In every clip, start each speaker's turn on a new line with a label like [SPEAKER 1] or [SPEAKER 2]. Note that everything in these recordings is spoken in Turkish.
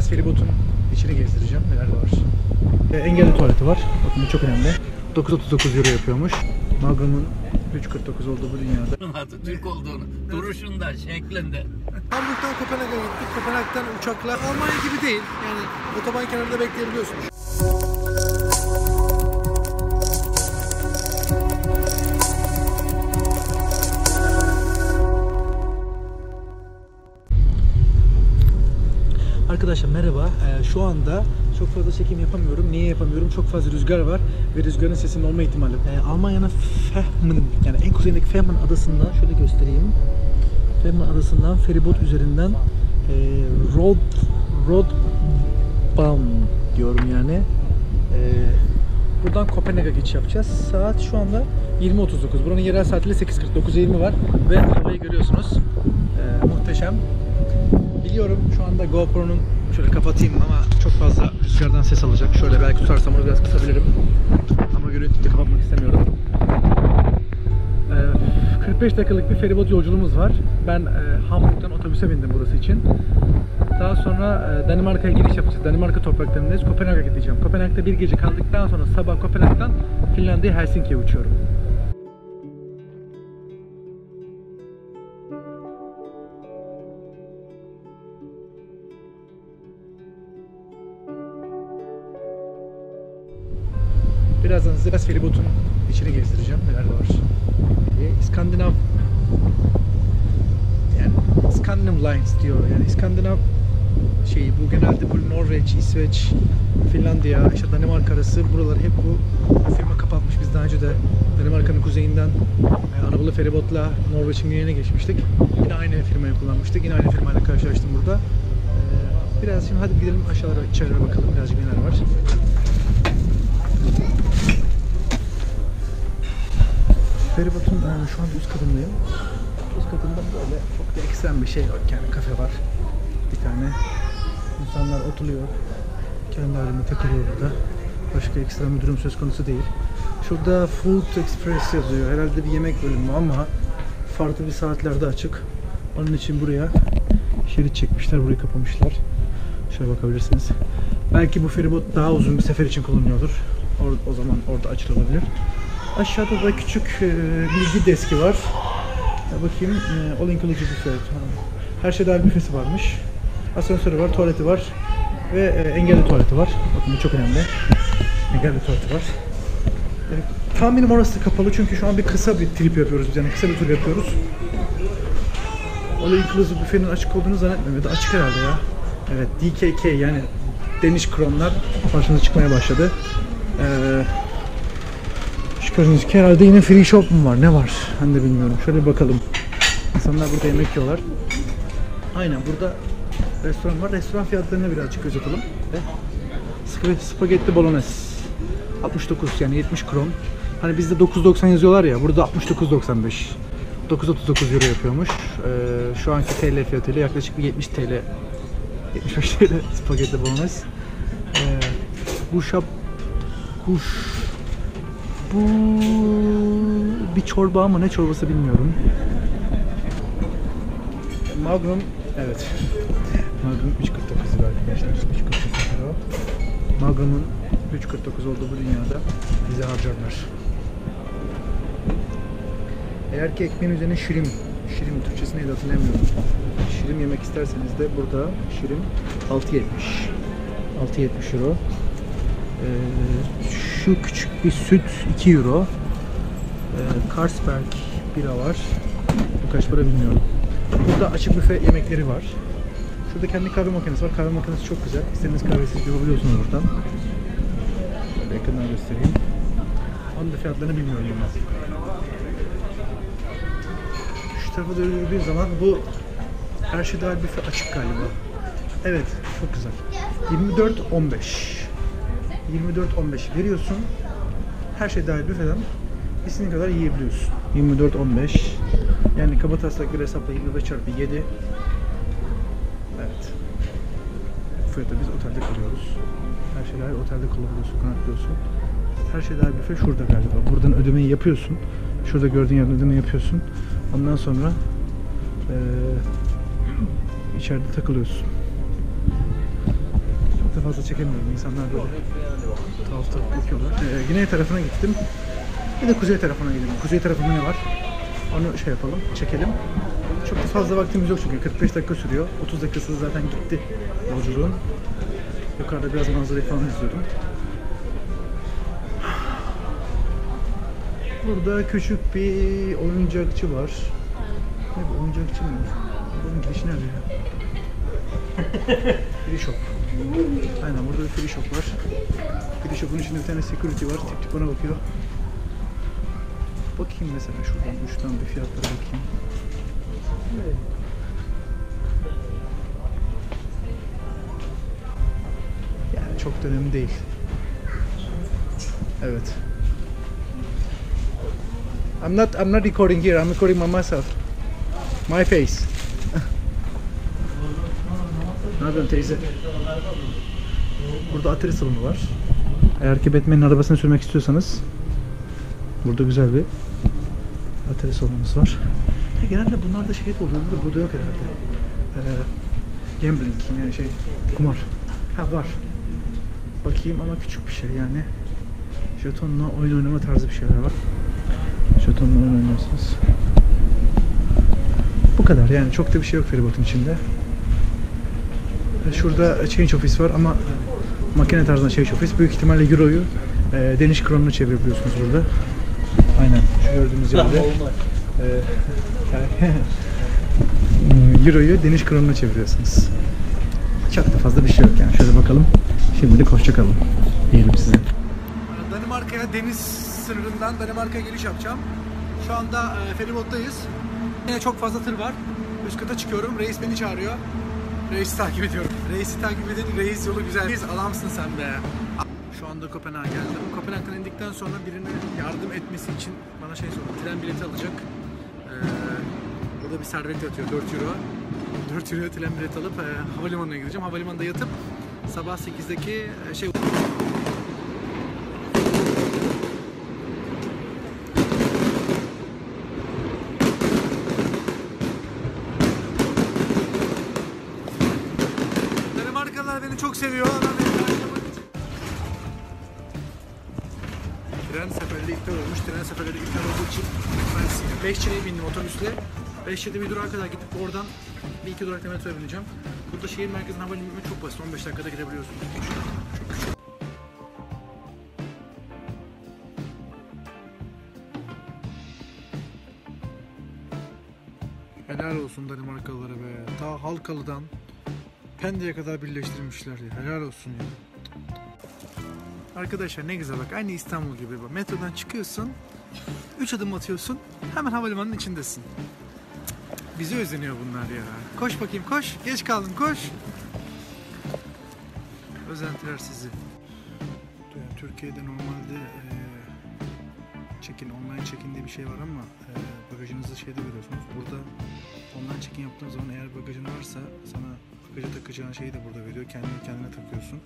[SPEAKER 1] Biraz feribotun içini gezdireceğim. Neler var? E, engelli tuvaleti var. Bakın bu çok önemli. 9.39 euro yapıyormuş. Magnum'un 3.49 olduğu bu dünyada.
[SPEAKER 2] Atatürk olduğunu, duruşundan, şeklinde.
[SPEAKER 3] Hamburg'dan Kopenhag'a gittik. Kopenhag'dan uçakla Almanya gibi değil. Yani otoban kenarında bekleyebiliyorsunuz.
[SPEAKER 1] Arkadaşlar merhaba. Ee, şu anda çok fazla çekim yapamıyorum. Niye yapamıyorum? Çok fazla rüzgar var ve rüzgarın sesinin olma ihtimali. Ee, Almanya'nın Fehmarn yani en kuzeyindeki Fehmarn adasından şöyle göstereyim. Fehmarn adasından feribot üzerinden e, Rod Rodbahn diyorum yani. Ee, buradan Kopenhag'a geçiş yapacağız. Saat şu anda 20.39. Buranın yerel saatiyle 8.40. 9.20 var ve havayı görüyorsunuz. Ee, muhteşem. Biliyorum şu anda GoPro'nun şöyle kapatayım ama çok fazla rüzgardan ses alacak. Şöyle belki tutarsam onu biraz kısabilirim. Ama görüntüyü kapatmak istemiyorum. Ee, 45 dakikalık bir feribot yolculuğumuz var. Ben e, Hamburg'dan otobüse bindim burası için. Daha sonra e, Danimarka'ya giriş yapacağız. Danimarka topraklarındayız. Kopenhag'a gideceğim. Kopenhag'da bir gece kaldıktan sonra sabah Kopenhag'dan Finlandiya Helsinki'ye uçuyorum. Birazdan size biraz feribotun içini gezdireceğim. Neler var. Ee, İskandinav yani Scandinav Lines diyor. Yani İskandinav şeyi bu genelde bu Norveç, İsveç, Finlandiya, işte Danimarka arası buralar hep bu, firma kapatmış. Biz daha önce de Danimarka'nın kuzeyinden e, Anadolu feribotla Norveç'in güneyine geçmiştik. Yine aynı firmayı kullanmıştık. Yine aynı firmayla karşılaştım burada. Ee, biraz şimdi hadi gidelim aşağılara içerilere bakalım birazcık neler var. Feribot'un e, şu anda üst katındayım. Üst katında böyle çok da ekstrem bir şey yok. Yani kafe var. Bir tane. İnsanlar oturuyor. Kendi halinde takılıyor burada. Başka ekstrem bir durum söz konusu değil. Şurada Food Express yazıyor. Herhalde bir yemek bölümü ama farklı bir saatlerde açık. Onun için buraya şerit çekmişler. Burayı kapamışlar. Şöyle bakabilirsiniz. Belki bu feribot daha uzun bir sefer için kullanılıyordur. Or- o zaman orada açılabilir. Aşağıda da küçük e, bilgi deski var. Bakayım, e, all inclusive buffet. Ha. Her şey dahil büfesi varmış. Asansörü var, tuvaleti var ve e, engelli tuvaleti var. Bakın bu çok önemli. Engelli tuvaleti var. Tahminim orası kapalı çünkü şu an bir kısa bir trip yapıyoruz biz yani kısa bir tur yapıyoruz. All inclusive büfenin açık olduğunu zannetmiyorum açık herhalde ya. Evet DKK yani Danish Kronlar karşımıza çıkmaya başladı. Eee gördüğünüz gibi herhalde yine free shop mu var? Ne var? Ben de bilmiyorum. Şöyle bakalım. İnsanlar burada yemek yiyorlar. Aynen burada restoran var. Restoran fiyatlarına birazcık göz atalım. Ve sp- spagetti bolognese 69 yani 70 kron. Hani bizde 9.90 yazıyorlar ya burada 69.95. 9.39 euro yapıyormuş. Ee, şu anki TL fiyatıyla yaklaşık bir 70 TL 75 TL spagetti bolognese. Ee, bu şap kuş bu bir çorba ama ne çorbası bilmiyorum. Magnum evet. Magnum 3.49 lira arkadaşlar. 3.49 lira. Magnum'un 3.49 olduğu bu dünyada bize harcarlar. Eğer ki ekmeğin üzerine şirim, şirim Türkçesi neydi hatırlamıyorum. Şirim yemek isterseniz de burada şirim 6.70. 6.70 euro. Ee, şu küçük bir süt 2 euro. Ee, Carlsberg bira var. Bu kaç para bilmiyorum. Burada açık büfe yemekleri var. Şurada kendi kahve makinesi var. Kahve makinesi çok güzel. İstediğiniz kahveyi siz yapabiliyorsunuz buradan. Şöyle yakından göstereyim. Onun da fiyatlarını bilmiyorum ama. Şu tarafa doğru zaman bu her şey dahil büfe açık galiba. Evet, çok güzel. 24-15. 24-15 veriyorsun. Her şey dahil büfeden istediğin kadar yiyebiliyorsun. 24-15. Yani kaba taslak hesapla 25 çarpı 7. Evet. Bu fiyata biz otelde kalıyoruz. Her şey dahil otelde kalabiliyorsun, konaklıyorsun. Her şey dahil büfe şurada galiba. Buradan ödemeyi yapıyorsun. Şurada gördüğün yerden ödeme yapıyorsun. Ondan sonra eee içeride takılıyorsun.
[SPEAKER 4] Çok da fazla çekemiyorum. İnsanlar böyle tuhaf bakıyorlar. Ee, güney tarafına gittim. Bir de kuzey tarafına gidelim. Kuzey tarafında ne var? Onu şey yapalım, çekelim. Çok da fazla vaktimiz yok çünkü 45 dakika sürüyor. 30 dakikası zaten gitti yolculuğun. Yukarıda biraz manzarayı falan izliyordum. Burada küçük bir oyuncakçı var. Ne bu oyuncakçı mı? Bunun girişi nerede ya? free shop. Aynen burada bir free shop var. Free shop'un içinde bir tane security var. Tip tip bana bakıyor. Bakayım mesela şuradan uçtan bir fiyatlara bakayım. Yani çok da önemli değil. Evet. I'm not I'm not recording here. I'm recording my myself. My face. ne yapıyorsun teyze? Burada atari salonu var. Eğer ki Batman'in arabasını sürmek istiyorsanız burada güzel bir atari salonumuz var. Ya genelde bunlarda şey de oluyor. Burada, burada yok herhalde. Ee, gambling yani şey kumar. Ha var. Bakayım ama küçük bir şey yani. Jetonla oyun oynama tarzı bir şeyler var. Jetonla oyun oynuyorsunuz. Bu kadar yani çok da bir şey yok feribotun içinde. E, Şurada change office var ama makine tarzında change office. Büyük ihtimalle euroyu e, deniz kronuna çevirebiliyorsunuz burada. Aynen şu gördüğünüz yerde. E, euroyu deniz kronuna çeviriyorsunuz. Çok da fazla bir şey yok yani. Şöyle bakalım. Şimdilik hoşçakalın. Diyelim size.
[SPEAKER 1] Danimarka'ya deniz sınırından Danimarka'ya geliş yapacağım. Şu anda e, feribottayız. Yine çok fazla tır var. Üst kata çıkıyorum. Reis beni çağırıyor. Reis'i takip ediyorum. Reis'i takip edin. Reis yolu güzel. Reis adamsın sen be. Şu anda Kopenhag'a geldim. Kopenhag'dan indikten sonra birine yardım etmesi için bana şey sordu. Tren bileti alacak. Ee, o da bir servet yatıyor 4 euro. 4 euro tren bileti alıp e, havalimanına gideceğim. Havalimanında yatıp sabah 8'deki e, şey Danimarkalılar beni çok seviyor. Tren seferleri iptal olmuş. Tren seferleri iptal olduğu için ben Beşçe'ye bindim otobüsle. Beşçe'de bir durağa kadar gidip oradan bir iki durakta metroya bineceğim. Burada şehir merkezine havalimanı çok basit. 15 dakikada gidebiliyorsunuz. Çok küçük. Helal olsun Danimarkalılara be. Ta Halkalı'dan Pendik'e kadar birleştirmişler ya. Helal olsun ya. Arkadaşlar ne güzel bak aynı İstanbul gibi bak. Metrodan çıkıyorsun, 3 adım atıyorsun, hemen havalimanının içindesin. Bize özeniyor bunlar ya. Koş bakayım koş. Geç kaldın koş. Özentiler sizi. Türkiye'de normalde check-in, online check-in diye bir şey var ama e, bagajınızı şeyde görüyorsunuz. Burada online check-in yaptığın zaman eğer bagajın varsa sana bagaja takacağın şeyi de burada veriyor. Kendini kendine takıyorsun.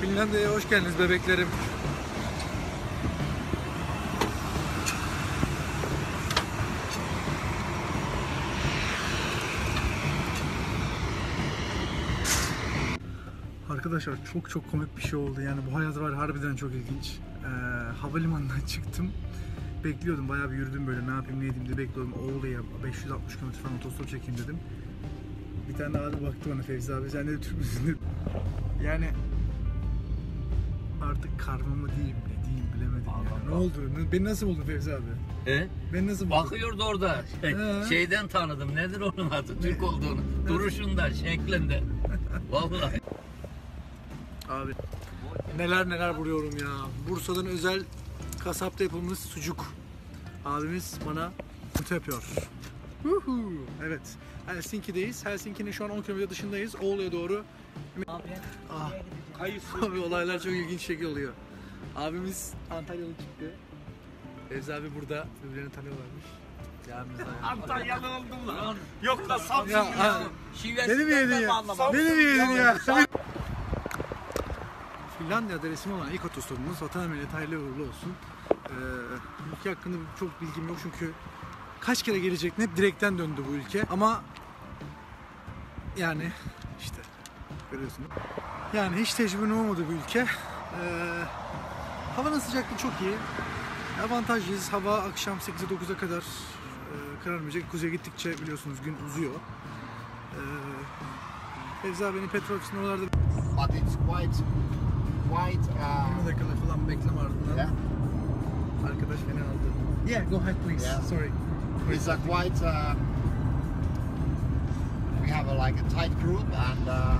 [SPEAKER 1] Finlandiya'ya hoş geldiniz bebeklerim. Arkadaşlar çok çok komik bir şey oldu. Yani bu hayat var harbiden çok ilginç. Ee, havalimanından çıktım. Bekliyordum bayağı bir yürüdüm böyle ne yapayım ne edeyim diye bekliyordum. Oğlu'ya 560 km falan otostop çekeyim dedim. Bir tane abi baktı bana Fevzi abi sen de Türk müsün dedi. Yani artık karma mı diyeyim ne diyeyim bilemedim yani. Ne oldu? Beni nasıl buldun Fevzi abi?
[SPEAKER 2] He?
[SPEAKER 1] Beni nasıl buldun?
[SPEAKER 2] Bakıyordu orada. Şey-
[SPEAKER 1] He.
[SPEAKER 2] şeyden tanıdım. Nedir onun adı? Türk olduğunu. Duruşundan, şeklinde. Vallahi.
[SPEAKER 1] Abi neler neler vuruyorum ya. Bursa'dan özel kasapta yapılmış sucuk. Abimiz bana kutu yapıyor. Evet. Helsinki'deyiz. Helsinki'nin şu an 10 km dışındayız. Oğlu'ya doğru. Ah. Abi olaylar çok ilginç şekil oluyor. Abimiz Antalyalı çıktı. Fevzi abi burada birbirlerini tanıyorlarmış.
[SPEAKER 2] Antalyalı oldum lan. Yok da Samsun
[SPEAKER 1] Ya.
[SPEAKER 2] Şivesinden
[SPEAKER 1] Beni mi yedin ya? Beni mi yedin ya? Finlandiya'da resmi olan ilk otostopumuz vatan emniyeti hayırlı uğurlu olsun. Ee, ülke hakkında çok bilgim yok çünkü kaç kere gelecektim hep direkten döndü bu ülke ama yani işte görüyorsunuz. Yani hiç tecrübenin olmadığı bir ülke. Ee, havanın sıcaklığı çok iyi. Avantajlıyız. Hava akşam 8'e 9'a kadar e, kararmayacak. Kuzeye gittikçe biliyorsunuz gün uzuyor. Ee, Fevzi abinin petrol ofisinin oralarda
[SPEAKER 5] but it's quite, quite.
[SPEAKER 1] 20
[SPEAKER 5] Uh,
[SPEAKER 1] dakikada falan bekleme ardından
[SPEAKER 5] yeah,
[SPEAKER 1] arkadaş beni aldı. Yeah, go ahead please.
[SPEAKER 5] Yeah.
[SPEAKER 1] Sorry.
[SPEAKER 5] it's a quite. Uh, we have a, like a tight group, and uh,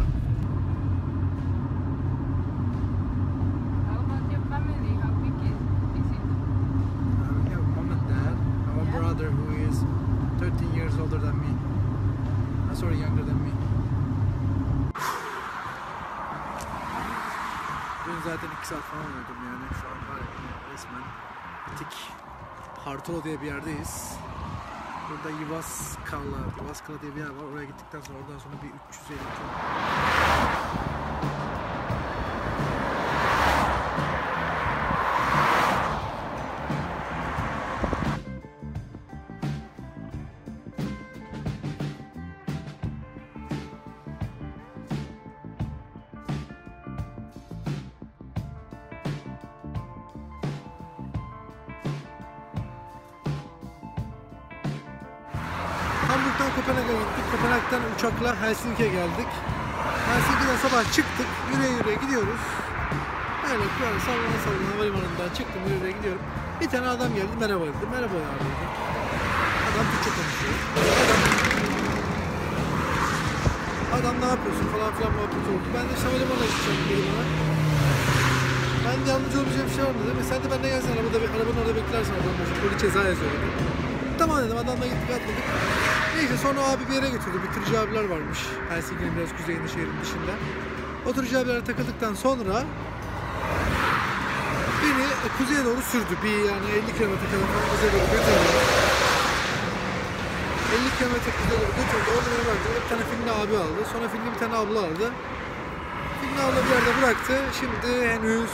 [SPEAKER 1] zaten 2 saat falan uyudum yani. Şu an var ya resmen bitik. Hartolo diye bir yerdeyiz. Burada Yivaskala, Yivaskala diye bir yer var. Oraya gittikten sonra oradan sonra bir 350 km Kopenhag'a gittik. Kopenhag'dan uçakla Helsinki'ye geldik. Helsinki'den sabah çıktık. Yürüye yürüye gidiyoruz. Öyle böyle sallana sallana havalimanından çıktım yürüye yürüye gidiyorum. Bir tane adam geldi merhaba dedi. Merhaba ya dedi. Adam Türkçe konuşuyor. Adam, adam ne yapıyorsun falan filan muhabbet oldu. Ben de işte havalimanına gideceğim dedim ona. Ben de yardımcı olabileceğim bir şey var mı dedim. E sen de benimle gelsen arabada, arabanın orada beklersen adam. Polis ceza yazıyor dedi. Tamam dedim adamla gittik atladık. Neyse sonra o abi bir yere götürdü. Bitirici abiler varmış. Helsinki'nin biraz kuzeyinde şehrin dışında. Oturucu abilere takıldıktan sonra beni kuzeye doğru sürdü. Bir yani 50 kilometre kadar falan kuzeye doğru götürdü. 50 kilometre kuzeye doğru götürdü. Orada beni bıraktı. Bir tane Finli abi aldı. Sonra Finli bir tane abla aldı. Finli abla bir yerde bıraktı. Şimdi henüz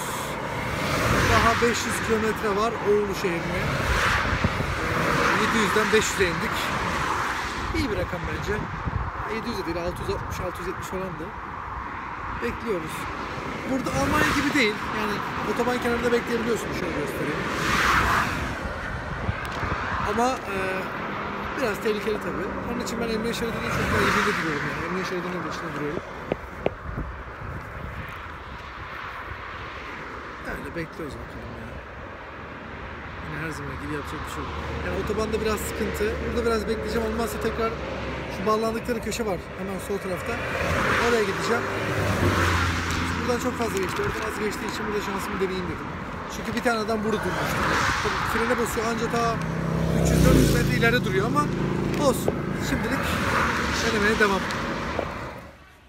[SPEAKER 1] daha 500 kilometre var Oğlu şehrine. 700'den 500'e indik. İyi bir rakam bence. 700 de değil 660 670 falandı. Bekliyoruz. Burada Almanya gibi değil. Yani otoban kenarında bekleyebiliyorsun şöyle göstereyim. Ama e, biraz tehlikeli tabii. Onun için ben emniyet şeridinde çok daha ilgili duruyorum yani. Emniyet şeridinin dışında duruyorum. Öyle bekliyoruz bakalım ya. Yine her zaman gibi yapacak bir şey yok. Yani otobanda biraz sıkıntı. Burada biraz bekleyeceğim. Olmazsa tekrar şu bağlandıkları köşe var. Hemen sol tarafta. Oraya gideceğim. Şimdi buradan çok fazla geçti. Oradan az geçtiği için burada şansımı deneyeyim dedim. Çünkü bir tane adam burada durmuştu. Tabii frene basıyor anca ta 300-400 metre ileride duruyor ama olsun. Şimdilik denemeye devam.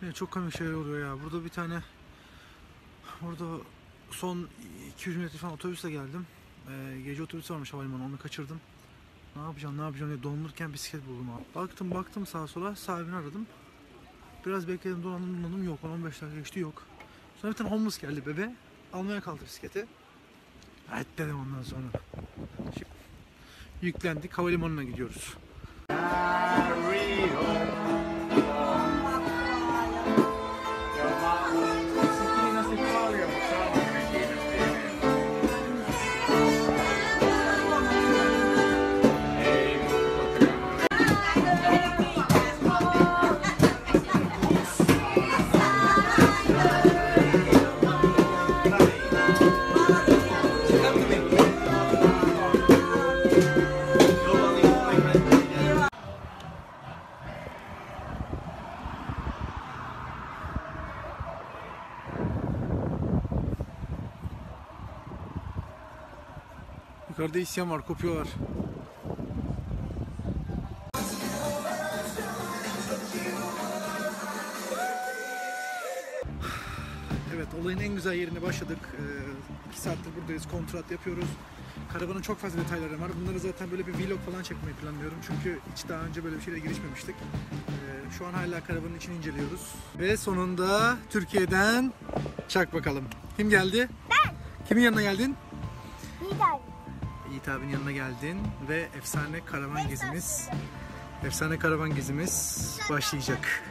[SPEAKER 1] Ya çok komik şeyler oluyor ya. Burada bir tane Orada son 200 metre falan otobüsle geldim. Ee, gece otobüsü varmış havalimanı onu kaçırdım. Ne yapacağım ne yapacağım diye donurken bisiklet buldum abi. Baktım baktım sağa sola sahibini aradım. Biraz bekledim dolandım dolandım yok 10-15 dakika geçti yok. Sonra bir tane homeless geldi bebe. Almaya kaldı bisikleti. Evet dedim ondan sonra. Şimdi yüklendik havalimanına gidiyoruz. Yukarıda isyan var kopuyorlar. Evet olayın en güzel yerine başladık. Ee, iki saattir buradayız, kontrat yapıyoruz. Karavanın çok fazla detayları var. Bunları zaten böyle bir vlog falan çekmeyi planlıyorum. Çünkü hiç daha önce böyle bir şeyle girişmemiştik. Ee, şu an hala karavanın içini inceliyoruz. Ve sonunda Türkiye'den çak bakalım. Kim geldi? Ben. Kimin yanına geldin? Yiğit abinin yanına geldin ve efsane karavan gezimiz efsane karavan gezimiz başlayacak.